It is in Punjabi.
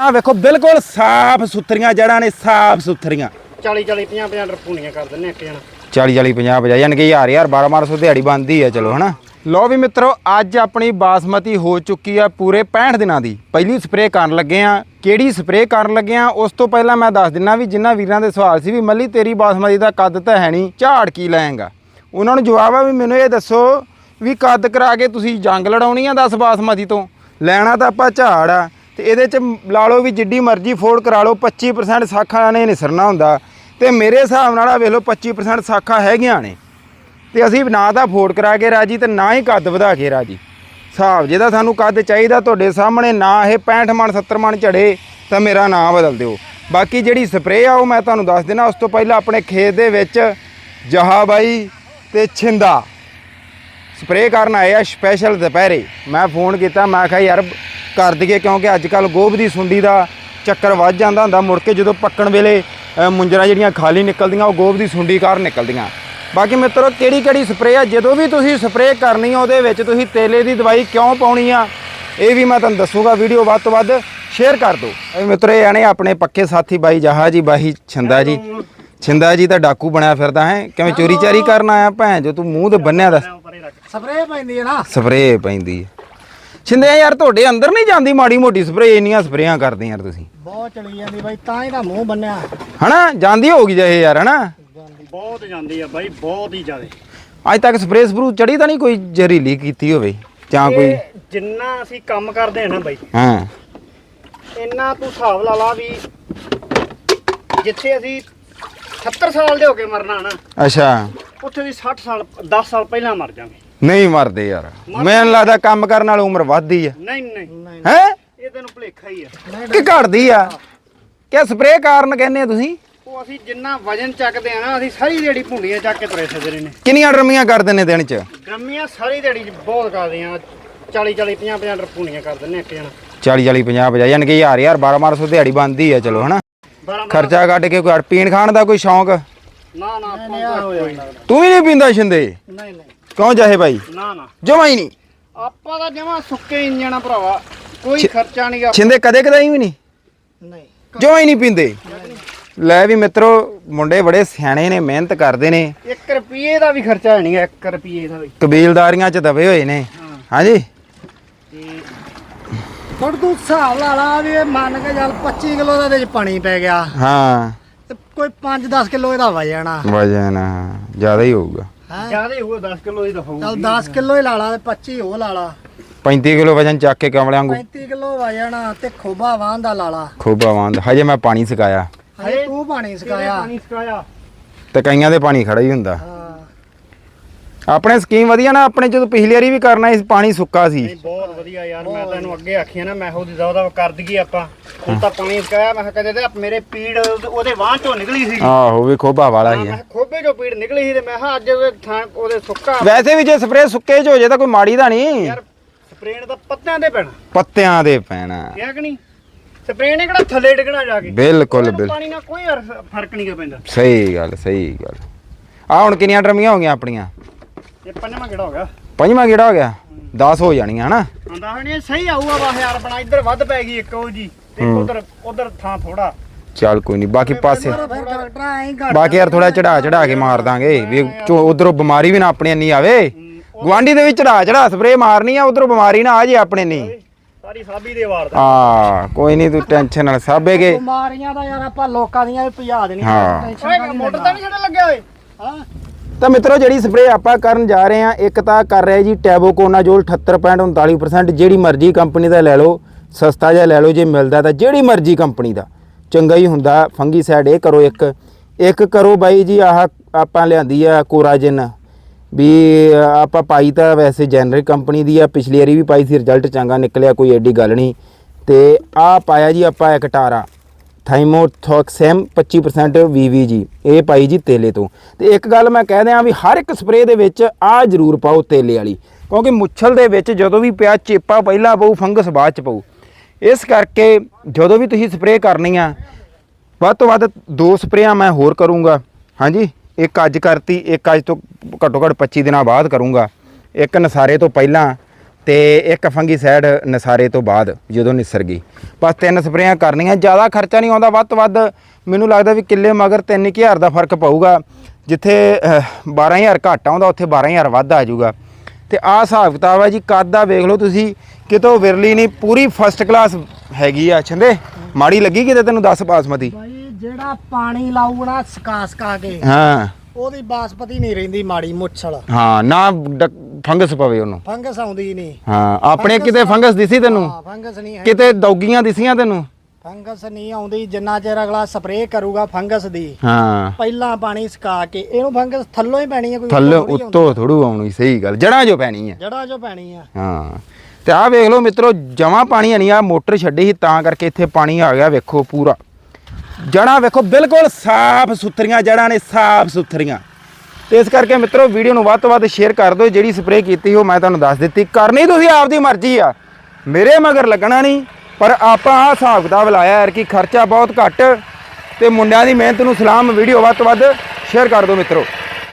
ਆ ਵੇਖੋ ਬਿਲਕੁਲ ਸਾਫ਼ ਸੁਥਰੀਆਂ ਜੜਾਂ ਨੇ ਸਾਫ਼ ਸੁਥਰੀਆਂ। 40 40 50 50 ਰੁਪੂਣੀਆਂ ਕਰ ਦਿੰਨੇ ਇੱਕ ਜਣਾ। 40 40 50 50 ਯਾਨੀ ਕਿ ਯਾਰ ਯਾਰ 12 1200 ਦਿਹਾੜੀ ਬਣਦੀ ਹੈ ਚਲੋ ਹਨਾ। ਲੋ ਵੀ ਮਿੱਤਰੋ ਅੱਜ ਆਪਣੀ ਬਾਸਮਤੀ ਹੋ ਚੁੱਕੀ ਆ ਪੂਰੇ 65 ਦਿਨਾਂ ਦੀ। ਪਹਿਲੀ ਸਪਰੇਅ ਕਰਨ ਲੱਗੇ ਆ। ਕਿਹੜੀ ਸਪਰੇਅ ਕਰਨ ਲੱਗੇ ਆ? ਉਸ ਤੋਂ ਪਹਿਲਾਂ ਮੈਂ ਦੱਸ ਦਿੰਨਾ ਵੀ ਜਿੰਨਾ ਵੀਰਾਂ ਦੇ ਸਵਾਲ ਸੀ ਵੀ ਮੱਲੀ ਤੇਰੀ ਬਾਸਮਤੀ ਦਾ ਕੱਦ ਤਾਂ ਹੈ ਨਹੀਂ ਝਾੜ ਕੀ ਲਾਏਗਾ? ਉਹਨਾਂ ਨੂੰ ਜਵਾਬ ਆ ਵੀ ਮੈਨੂੰ ਇਹ ਦੱਸੋ ਵੀ ਕੱਦ ਕਰਾ ਕੇ ਤੁਸੀਂ ਜੰਗ ਲੜਾਉਣੀ ਆ 10 ਬਾਸਮਤੀ ਤੋਂ। ਲੈਣਾ ਤਾਂ ਆਪਾਂ ਝਾੜ ਆ। ਤੇ ਇਹਦੇ ਚ ਲਾ ਲਓ ਵੀ ਜਿੱਡੀ ਮਰਜ਼ੀ ਫੋੜ ਕਰਾ ਲਓ 25% ਸਾਖਾਂ ਨੇ ਨਿਸਰਨਾ ਹੁੰਦਾ। ਤੇ ਮੇਰੇ ਹਿਸਾਬ ਨਾਲ ਆ ਵੇਖ ਲਓ 25% ਸਾਖਾਂ ਹੈਗੀਆਂ ਨੇ। ਤੇ ਅਸੀਂ ਨਾ ਤਾਂ ਫੋੜ ਕਰਾ ਕੇ ਰਾਜੀ ਤੇ ਨਾ ਹੀ ਕੱਦ ਵਧਾ ਕੇ ਰਾਜੀ। ਹਿਸਾਬ ਜਿਹਦਾ ਸਾਨੂੰ ਕੱਦ ਚਾਹੀਦਾ ਤੁਹਾਡੇ ਸਾਹਮਣੇ, ਨਾ ਇਹ 65 ਮਣ 70 ਮਣ ਝੜੇ, ਤਾਂ ਮੇਰਾ ਨਾਂ ਬਦਲ ਦਿਓ। ਬਾਕੀ ਜਿਹੜੀ ਸਪਰੇਅ ਆ ਉਹ ਮੈਂ ਤੁਹਾਨੂੰ ਦੱਸ ਦੇਣਾ ਉਸ ਤੋਂ ਪਹਿਲਾਂ ਆਪਣੇ ਖੇਤ ਦੇ ਵਿੱਚ ਜਹਾਬਾਈ ਤੇ ਛਿੰਦਾ। ਸਪਰੇਅ ਕਰਨ ਆਏ ਆ ਸਪੈਸ਼ਲ ਦੁਪਹਿਰੇ। ਮੈਂ ਫੋਨ ਕੀਤਾ, ਮੈਂ ਕਿਹਾ, ਯਾਰ ਕਰ ਦਈਏ ਕਿਉਂਕਿ ਅੱਜ ਕੱਲ ਗੋਭ ਦੀ ਸੁੰਡੀ ਦਾ ਚੱਕਰ ਵੱਧ ਜਾਂਦਾ ਹੁੰਦਾ। ਮੁੜ ਕੇ ਜਦੋਂ ਪੱਕਣ ਵੇਲੇ ਮੁੰਜਰਾ ਜਿਹੜੀਆਂ ਖਾਲੀ ਨਿਕਲਦੀਆਂ ਉਹ ਗੋਭ ਦੀ ਸੁੰਡੀ ਕਾਰਨ ਨਿਕਲਦੀਆਂ। ਬਾਕੀ ਮਿੱਤਰੋ ਕਿਹੜੀ ਕਿਹੜੀ ਸਪਰੇਅ ਆ? ਜਦੋਂ ਵੀ ਤੁਸੀਂ ਸਪਰੇਅ ਕਰਨੀ ਆ ਉਹਦੇ ਵਿੱਚ ਤੁਸੀਂ ਤੇਲੇ ਦੀ ਦਵਾਈ ਕਿਉਂ ਪਾਉਣੀ ਆ ਇਹ ਵੀ ਮੈਂ ਤੁਹਾਨੂੰ ਦੱਸੂਗਾ। ਵੀਡੀਓ ਵੱਧ ਤੋਂ ਵੱਧ ਸ਼ੇਅਰ ਕਰ ਦਿਓ। ਇਹ ਮਿੱਤਰੋ ਇਹ ਆਣੇ ਆਪਣੇ ਪੱਕੇ ਸਾਥੀ ਬਾਈ ਜਹਾ ਜੀ ਬਾਈ ਛਿੰਦਾ ਜੀ। ਛਿੰਦਾ ਜੀ ਤਾਂ ਡਾਕੂ ਬਣਿਆ ਫਿਰਦਾ ਹੈ। ਕਿਵੇਂ ਚੋਰੀ ਚਾਰੀ ਕਰਨ ਆਇਆ ਭੈਣ? ਜੋ ਤੂੰ ਮੂੰਹ ਤੇ ਬੰਨਿਆ ਦੱਸ। ਸਪਰੇਅ ਪੈਂਦੀ ਹੈ ਨਾ। ਸਪਰੇਅ ਪੈਂਦੀ ਹੈ। ਛਿੰਦੇ ਯਾਰ ਤੁਹਾਡੇ ਅੰਦਰ ਨਹੀਂ ਜਾਂਦੀ ਮਾੜੀ ਮੋਟੀ ਸਪਰੇਅ ਇੰਨੀਆਂ ਸਪਰੇਆਂ ਕਰਦੇ ਯਾਰ ਤੁਸੀਂ। ਬਹੁਤ ਚਲੀ ਜਾਂਦੀ ਬਾਈ ਤਾਂ ਹੀ ਤਾਂ ਮੂੰਹ ਬੰਨਿਆ। ਹਨਾ? ਜਾਂਦੀ ਹੋਗੀ ਜਿਹੇ ਯਾਰ ਹਨਾ? ਬਹੁਤ ਜਾਂਦੀ ਆ ਬਾਈ ਬਹੁਤ ਹੀ ਜ਼ਿਆਦੇ। ਅੱਜ ਤੱਕ ਸਪਰੇਅ ਸਪਰੂ ਚੜੀ ਤਾਂ ਨਹੀਂ ਕੋਈ ਜ਼ਹਿਰੀਲੀ ਕੀਤੀ ਹੋਵੇ ਜਾਂ ਕੋਈ? ਇਹ ਜਿੰਨਾ ਅਸੀਂ ਕੰਮ ਕਰਦੇ ਆ ਨਾ ਬਾਈ ਹਾਂ। ਇੰਨਾ ਤੂੰ ਹਿਸਾਬ ਲਾ ਲਾ ਵੀ ਜਿੱਥੇ ਅਸੀਂ 70 ਸਾਲ ਦੇ ਹੋ ਕੇ ਮਰਨਾ ਨਾ ਅੱਛਾ। ਉੱਥੇ ਵੀ 60 ਸਾਲ 10 ਸਾਲ ਪਹਿਲਾਂ ਮਰ ਜਾਵਾਂਗੇ। ਨਹੀਂ ਮਰਦੇ ਯਾਰ। ਮੈਨੂੰ ਲੱਗਦਾ ਕੰਮ ਕਰਨ ਨਾਲ ਉਮਰ ਵੱਧਦੀ ਆ। ਨਹੀਂ ਨਹੀਂ। ਹੈ? ਇਹ ਤੈਨੂੰ ਭੁਲੇਖਾ ਹੀ ਆ। ਕਿ ਘਟਦੀ ਆ? ਕਿ ਸਪਰੇਅ ਕਾਰਨ ਕਹਿੰਦੇ ਆ ਤੁਸੀਂ? ਉਹ ਅਸੀਂ ਜਿੰਨਾ ਵਜਨ ਚੱਕਦੇ ਆ ਨਾ ਅਸੀਂ ਸਾਰੀ ਦਿਹਾੜੀ ਭੁੰਡੀਆਂ ਚੱਕ ਕੇ ਤੁਰੇ ਫਿਰਦੇ ਨੇ ਕਿੰਨੀਆਂ ਡਰਮੀਆਂ ਕਰਦੇ ਨੇ ਦਿਨ ਚ? ਗਰਮੀਆਂ ਸਾਰੀ ਦਿਹਾੜੀ ਬਹੁਤ ਕਰਦੇ ਆ। 40 40 50 50 ਰੁਪੂਣੀਆਂ ਕਰ ਦਿੰਨੇ ਇੱਕ ਜਣਾ। 40 40 50 50 ਯਾਨੀ ਕਿ ਯਾਰ ਯਾਰ 12 1200 ਦਿਹਾੜੀ ਬਣਦੀ ਆ ਚਲੋ ਹਨਾ? 12 ਖਰਚਾ ਕੱਢ ਕੇ ਕੋਈ ਪੀਣ ਖਾਣ ਦਾ ਕੋਈ ਸ਼ੌਂਕ? ਨਾ ਨਾ ਪੰਗਾ ਹੋ ਜਾਂਦਾ ਤੂੰ ਵੀ ਨਹੀਂ ਪੀਂਦਾ ਸ਼ਿੰਦੇ? ਨਹੀਂ ਨਹੀਂ। ਕਿਉਂ ਜਾਹੇ ਨਾ ਨਾ। ਜਮਾ ਹੀ ਨਹੀਂ। ਆਪਾਂ ਤਾਂ ਜਮਾ ਸੁੱਕੇ ਇੰਜਣ ਆ ਭਰਾਵਾ। ਕੋਈ ਖਰਚਾ ਨਹੀਂ ਗਾ। ਛਿੰਦੇ ਕਦੇ ਕਦਾਈ ਵੀ ਨਹੀਂ? ਨਹੀਂ। ਜਮਾ ਹੀ ਨਹੀਂ ਪੀਂਦੇ। ਲੈ ਵੀ ਮਿੱਤਰੋ ਮੁੰਡੇ ਬੜੇ ਸਿਆਣੇ ਨੇ ਮਿਹਨਤ ਕਰਦੇ ਨੇ। 1 ਰੁਪਏ ਦਾ ਵੀ ਖਰਚਾ ਨਹੀਂ ਗਾ 1 ਰੁਪਏ ਦਾ ਵੀ। ਕਬੀਲਦਾਰੀਆਂ ਚ ਦਬੇ ਹੋਏ ਨੇ। ਹਾਂਜੀ? ਤੇ ਥੋੜਾ ਤੂੰ ਹਿਸਾਬ ਲਾ ਲਾ ਵੀ ਇਹ ਮੰਨ ਕੇ ਚੱਲ 25 ਕਿਲੋ ਦਾ ਇਹਦੇ ਚ ਪਾਣੀ ਪੈ ਗਿਆ। ਹਾਂ। ਕੋਈ 5-10 ਕਿਲੋ ਇਹਦਾ ਵਜਨ ਆ ਵਜਨ ਜ਼ਿਆਦਾ ਹੀ ਹੋਊਗਾ। ਜ਼ਿਆਦਾ ਹੀ ਹੋਊਗਾ 10 ਕਿਲੋ ਹੀ ਤਾਂ ਹੋਊਗਾ। ਚੱਲ 10 ਕਿਲੋ ਹੀ ਲਾ ਲਾ ਤੇ 25 ਉਹ ਲਾ ਲਾ। 35 ਕਿਲੋ ਵਜਨ ਚੱਕ ਕੇ ਕਮਲਿਆਂ ਵਾਂਗੂ। 35 ਕਿਲੋ ਵਜਨ ਤੇ ਖੋਬਾ ਵਾਂ ਦਾ ਲਾ ਲਾ। ਖੋਬਾ ਵਾਂਦ ਹਜੇ ਮੈਂ ਪਾਣੀ ਸਿਕਾਇਆ। ਹਜੇ ਤੂੰ ਪਾਣੀ ਸਕਾਇਆ। ਪਾਣੀ ਸਕਾਇਆ। ਤੇ ਕਈਆਂ ਦੇ ਪਾਣੀ ਖੜਾ ਹੀ ਹੁੰਦਾ। ਹਾਂ ਆਪਣੇ ਸਕੀਮ ਵਧੀਆ ਨਾ ਆਪਣੇ ਜਦੋਂ ਪਿਛਲੀ ਵਾਰੀ ਵੀ ਕਰਨਾ ਸੀ ਪਾਣੀ ਸੁੱਕਾ ਸੀ। ਬਹੁਤ ਵਧੀਆ ਯਾਰ ਮੈਂ ਤੈਨੂੰ ਅੱਗੇ ਆਖਿਆ ਨਾ ਮੈਂ ਉਹਦੀ ਜ਼ੋਦਾ ਕਰ ਦਈਏ ਆਪਾਂ। ਹੁਣ ਤਾਂ ਪਾਣੀ ਸਕਾਇਆ ਮੈਂ ਕਿਹਾ ਕਦੇ ਤੇ ਮੇਰੇ ਪੀੜ ਉਹਦੇ ਵਾਹ ਚੋਂ ਨਿਕਲੀ ਸੀ। ਆਹੋ ਵੀ ਖੋਬਾ ਵਾਲਾ ਹੀ ਮੈਂ ਹੈ। ਕਿਹਾ ਖੋਬੇ ਚੋਂ ਪੀੜ ਨਿਕਲੀ ਸੀ ਤੇ ਮੈਂ ਕਿਹਾ ਅੱਜ ਉਹਦੇ ਥਾਂ ਉਹਦੇ ਸੁੱਕਾ ਵੈਸੇ ਵੀ ਜੇ ਸਪਰੇਅ ਸੁੱਕੇ ਚ ਹੋ ਜੇ ਤਾਂ ਕੋਈ ਮਾੜੀ ਤਾਂ ਨਹੀਂ। ਯਾਰ ਸਪਰੇਨ ਦਾ ਪੱਤਿਆਂ ਦੇ ਪੈਣਾ। ਪੱਤਿਆਂ ਦੇ ਪੈਣਾ। ਕਿਹਾ ਕਿ ਨਹੀਂ? ਸਪਰੇਨ ਨੇ ਕਿਹੜਾ ਥੱਲੇ ਡਿੱਗਣਾ ਜਾ ਕੇ। ਬਿਲਕੁਲ ਬਿਲ ਪਾਣੀ ਨਾਲ ਕੋਈ ਅਰ- ਫ਼ਰਕ ਨਹੀਂ ਪੈਂਦਾ। ਸਹੀ ਗੱਲ ਸਹੀ ਗੱਲ। ਆ ਹੁਣ ਕਿੰਨੀਆਂ ਡਰਮੀਆਂ ਹੋ ਗਈਆਂ ਆਪਣੀਆਂ? ਇਹ ਪੰਜਵਾਂ ਕਿਹੜਾ ਹੋ ਗਿਆ? ਪੰਜਵਾਂ ਕਿਹੜਾ ਹੋ ਗਿਆ? 10 ਹੋ ਜਾਣੀਆਂ ਹਨਾ? ਆਂਦਾ ਹੁਣ ਇਹ ਸਹੀ ਆਊਗਾ ਵਾ ਯਾਰ ਆਪਣਾ ਇੱਧਰ ਵੱਧ ਪੈ ਗਈ ਇੱਕ ਉਹ ਜੀ। ਤੇ ਉਧਰ ਉਧਰ ਥਾਂ ਥੋੜਾ ਚੱਲ ਕੋਈ ਨਹੀਂ ਬਾਕੀ ਪਾਸੇ ਫਿਰ ਡਾਕਟਰ ਬਾਕੀ ਯਾਰ ਥੋੜਾ ਚੜਾ ਚੜਾ ਕੇ ਮਾਰ ਦਾਂਗੇ। ਵੀ ਉਧਰੋਂ ਬਿਮਾਰੀ ਵੀ ਨਾ ਆਪਣੇ ਨਹੀਂ ਆਵੇ। ਗਵਾਂਢੀ ਦੇ ਵਿੱਚ ਚੜਾ ਚੜਾ ਸਪਰੇਅ ਮਾਰਨੀ ਆ ਉਧਰੋਂ ਬਿਮਾਰੀ ਨਾ ਆ ਜੇ ਆਪਣੇ ਨਹੀਂ ਸਾਰੀ ਸਾਬੀ ਦੇ ਵਾਰ ਦਾ। ਆ ਕੋਈ ਨਹੀਂ ਤੂੰ ਟੈਨਸ਼ਨ ਨਾਲ ਸਾਬੇਗੇ ਬਿਮਾਰੀਆਂ ਦਾ ਯਾਰ ਆਪਾਂ ਲੋਕਾਂ ਦੀਆਂ ਵੀ ਭਜਾ ਦੇਣੀਆਂ ਹਾਂ। ਓਏ ਮੋਟਰ ਤਾਂ ਨਹੀਂ ਛੱਡਣ ਲੱਗਿਆ ਓਏ। ਹਾਂ। ਤਾਂ ਮਿੱਤਰੋ ਜਿਹੜੀ ਸਪਰੇਅ ਆਪਾਂ ਕਰਨ ਜਾ ਰਹੇ ਆ ਇੱਕ ਤਾਂ ਕਰ ਰਿਹਾ ਜੀ ਟੈਬੋਕੋਨਾਜੋਲ 78.39% ਜਿਹੜੀ ਮਰਜ਼ੀ ਕੰਪਨੀ ਦਾ ਲੈ ਲਓ। ਸਸਤਾ ਜਿਹਾ ਲੈ ਲਓ ਜੇ ਮਿਲਦਾ ਤਾਂ ਜਿਹੜੀ ਮਰਜ਼ੀ ਕੰਪਨੀ ਦਾ। ਚੰਗਾ ਹੀ ਹੁੰਦਾ ਫੰਗੀਸਾਈਡ ਇਹ ਕਰੋ ਇੱਕ। ਇੱਕ ਕਰੋ ਬਾਈ ਜੀ, ਆਹ ਆਪਾਂ ਲਿਆਂਦੀ ਆ ਕੋਰਾਜਨ। ਵੀ ਆਪਾਂ ਪਾਈ ਤਾਂ ਵੈਸੇ ਜੈਨਰਿਕ ਕੰਪਨੀ ਦੀ ਆ, ਪਿਛਲੀ ਵਾਰੀ ਵੀ ਪਾਈ ਸੀ ਰਿਜ਼ਲਟ ਚੰਗਾ ਨਿਕਲਿਆ, ਕੋਈ ਐਡੀ ਗੱਲ ਨਹੀਂ। ਤੇ ਆ ਪਾਇਆ ਜੀ ਆਪਾਂ ਇੱਕ ਟਾਰਾ। ਥਾਈਮੋਥੋਕਸੈਮ 25% VVG ਇਹ ਪਾਈ ਜੀ ਤੇਲੇ ਤੋਂ। ਤੇ ਇੱਕ ਗੱਲ ਮੈਂ ਕਹਿ ਦਿਆਂ ਵੀ ਹਰ ਇੱਕ ਸਪਰੇਅ ਦੇ ਵਿੱਚ ਆ ਜ਼ਰੂਰ ਪਾਓ ਤੇਲੇ ਵਾਲੀ। ਕਿਉਂਕਿ ਮੁੱਛਲ ਦੇ ਵਿੱਚ ਜਦੋਂ ਵੀ ਪਿਆ ਚੇਪਾ ਪਹਿਲਾਂ ਪਊ, ਫੰਗਸ ਬਾਅਦ ਚ ਪਊ। ਇਸ ਕਰਕੇ ਜਦੋਂ ਵੀ ਤੁਸੀਂ ਸਪਰੇਅ ਕਰਨੀ ਆ ਵੱਧ ਤੋਂ ਵੱਧ ਦੋ ਸਪਰੇਆਂ ਮੈਂ ਹੋਰ ਕਰੂੰਗਾ। ਹਾਂਜੀ ਇੱਕ ਅੱਜ ਕਰਤੀ ਇੱਕ ਅੱਜ ਤੋਂ ਘੱਟੋ ਘੱਟ 25 ਦਿਨਾਂ ਬਾਅਦ ਕਰੂੰਗਾ। ਇੱਕ ਨਸਾਰੇ ਤੋਂ ਪਹਿਲਾਂ ਤੇ ਇੱਕ ਫੰਗੀਸਾਈਡ ਨਸਾਰੇ ਤੋਂ ਬਾਅਦ ਜਦੋਂ ਨਿਸਰ ਗਈ। ਬਸ ਤਿੰਨ ਸਪਰੇਆਂ ਕਰਨੀਆਂ ਜ਼ਿਆਦਾ ਖਰਚਾ ਨਹੀਂ ਆਉਂਦਾ ਵੱਧ ਤੋਂ ਵੱਧ ਮੈਨੂੰ ਲੱਗਦਾ ਵੀ ਕਿੱਲੇ ਮਗਰ 3000 ਦਾ ਫ਼ਰਕ ਪਊਗਾ। ਜਿੱਥੇ ਅਹ, 12000 ਘੱਟ ਆਉਂਦਾ ਉੱਥੇ 12000 ਵੱਧ ਆ ਜਾਊਗਾ। ਤੇ ਆਹ ਹਿਸਾਬ ਕਿਤਾਬ ਹੈ ਜੀ ਕੱਦ ਦਾ ਵੇਖ ਲਓ ਤੁਸੀਂ ਕਿਤੋਂ ਵਿਰਲੀ ਨਹੀਂ ਪੂਰੀ ਫਸਟ ਕਲਾਸ ਹੈਗੀ ਆ ਛੰਦੇ। ਮਾੜੀ ਲੱਗੀ ਕਿਤੇ ਤੈਨੂੰ 10 ਬਾਸਮਤੀ? ਭਾਈ ਜਿਹੜਾ ਪਾਣੀ ਲਾਊਗਾ ਸਕਾ ਸਕਾ ਕੇ ਹਾਂ। ਉਹਦੀ ਬਾਸਪਤੀ ਨਹੀਂ ਰਹਿੰਦੀ ਮਾੜੀ ਮੁੱਛਲ। ਹਾਂ ਨਾ ਡਕ- ਫੰਗਸ ਪਵੇ ਉਹਨੂੰ। ਫੰਗਸ ਆਉਂਦੀ ਨਹੀਂ। ਹਾਂ ਆਪਣੇ ਕਿਤੇ ਫੰਗਸ ਦਿਸੀ ਤੈਨੂੰ? ਹਾਂ ਫੰਗਸ ਨਹੀਂ ਹੈ ਕਿਤੇ ਦੌਗੀਆਂ ਦਿਸੀਆਂ ਤੈਨੂੰ? ਫੰਗਸ ਨਹੀਂ ਆਉਂਦੀ ਜਿੰਨਾ ਚਿਰ ਅਗਲਾ ਸਪਰੇਅ ਕਰੂਗਾ ਫੰਗਸ ਦੀ। ਹਾਂ। ਪਹਿਲਾਂ ਪਾਣੀ ਸਕਾ ਕੇ ਇਹਨੂੰ ਫੰਗਸ ਥੱਲੋਂ ਹੀ ਪੈਣੀ ਹੈ ਕੋਈ ਥੱਲੇ ਉੱਤੋਂ ਥੋੜੂ ਆਉਣੀ ਸਹੀ ਗੱਲ ਜੜਾਂ ਜੋ ਪੈਣੀ ਹੈ ਜੜਾ ਜੋ ਪੈਣੀ ਆ। ਹਾਂ ਤੇ ਆਹ ਵੇਖ ਲਓ ਮਿੱਤਰੋ ਜਮਾ ਪਾਣੀ ਨਹੀਂ ਆ ਮੋਟਰ ਛੱਡੀ ਸੀ ਤਾਂ ਕਰਕੇ ਇੱਥੇ ਪਾਣੀ ਆ ਗਿਆ ਵੇਖੋ ਪੂਰਾ। ਜੜਾਂ ਵੇਖੋ ਬਿਲਕੁਲ ਸਾਫ਼ ਸੁਥਰੀਆਂ ਜੜਾਂ ਨੇ ਸਾਫ਼ ਸੁਥਰੀਆਂ। ਤੇ ਇਸ ਕਰਕੇ ਮਿੱਤਰੋ ਵੀਡੀਓ ਨੂੰ ਵੱਧ ਤੋਂ ਵੱਧ ਸ਼ੇਅਰ ਕਰ ਦਿਓ ਜਿਹੜੀ ਸਪਰੇਅ ਕੀਤੀ ਉਹ ਮੈਂ ਤੁਹਾਨੂੰ ਦੱਸ ਦਿੱਤੀ। ਕਰਨੀ ਤੁਸੀਂ ਆਪਦੀ ਮਰਜ਼ੀ ਆ ਮੇਰੇ ਮਗਰ ਲੱਗਣਾ ਨਹੀਂ। ਪਰ ਆਪਾਂ ਆਹ ਹਿਸਾਬ ਕਿਤਾਬ ਲਾਇਆ ਯਾਰ ਕਿ ਖਰਚਾ ਬਹੁਤ ਘੱਟ ਤੇ ਮੁੰਡਿਆਂ ਦੀ ਮਿਹਨਤ ਨੂੰ ਸਲਾਮ ਵੀਡੀਓ ਵੱਧ ਤੋਂ ਵੱਧ ਸ਼ੇਅਰ ਕਰ ਦਿਓ ਮਿੱਤਰੋ।